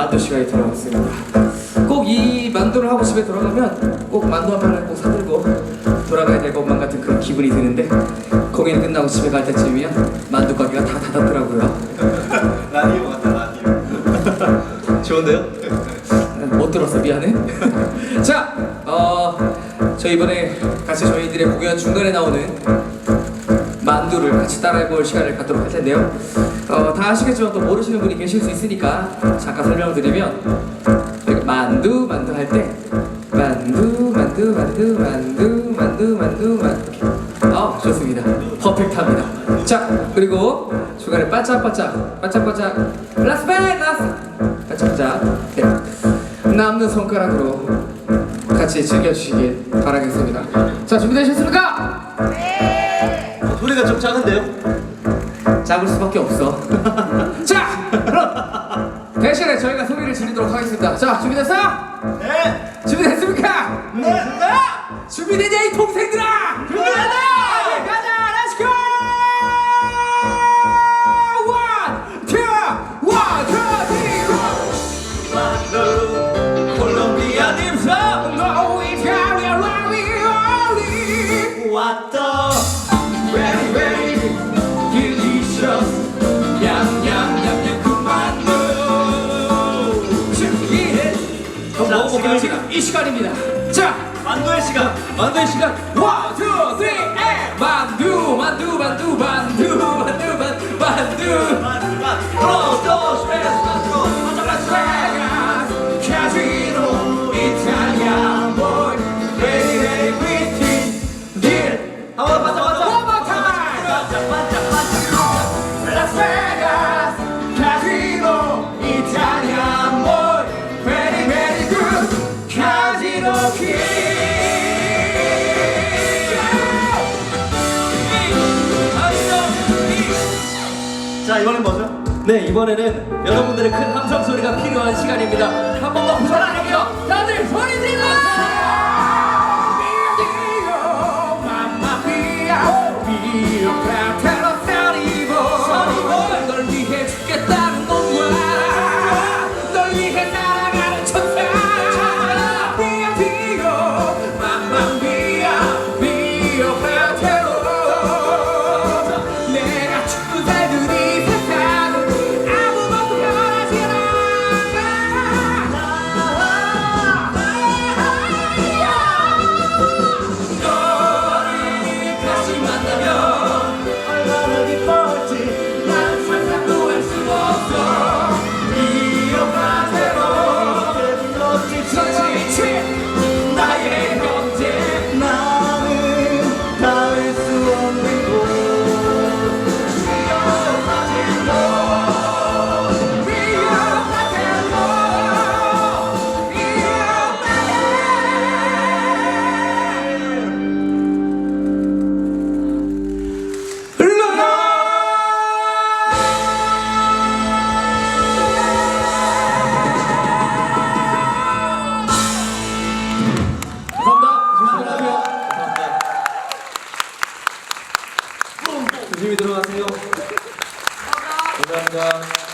만두 시간이 돌아왔습니다. 꼭 이 만두를 하고 집에 돌아가면 꼭 만두 한 판을 꼭 사들고 돌아가야 될 것만 같은 그런 기분이 드는데 공연 끝나고 집에 갈 때쯤이면 만두 가게가 다 닫았더라고요. 라디오 같다 라디오 좋은데요? 못 들었어 미안해. 자, 어, 저 이번에 같이 저희들의 공연 중간에 나오는 만두를 같이 따라해볼 시간을 갖도록 할 텐데요. 어, 다 아시겠지만 또 모르시는 분이 계실 수 있으니까 잠깐 설명드리면 만두 만두 할 때 만두 만두 만두 만두 만두 만두 만두 아 좋습니다. 퍼펙트합니다. 자 그리고 중간에 반짝반짝 반짝반짝 라스베가스 반짝반짝 네. 남는 손가락으로 같이 즐겨주시길 바라겠습니다. 자 준비되셨습니까? 소리가 좀 작은데요? 잡을 수밖에 없어. 자, 그럼 대신에 저희가 소리를 지르도록 하겠습니다. 자, 준비됐어요? 네! 준비됐습니까? 네! 준비되냐 이 동생들아? 준비됐다! 가자, 렛츠 고! 원, 투, 원, 투, 쓰리, 포. 만두 콜롬비아 dimsum No Italian ravioli. What the very 이 시간입니다. 자, 만두의 시간. 만두의 시간. 원, 투, 쓰리, 에! 만두, 만두, 만두, 만두, 이번엔 뭐죠? 네 이번에는 여러분들의 큰 함성 소리가 필요한 시간입니다. 한 번만 부탁드릴게요. 다들 소리 질러! 조심히 들어가세요. 감사합니다.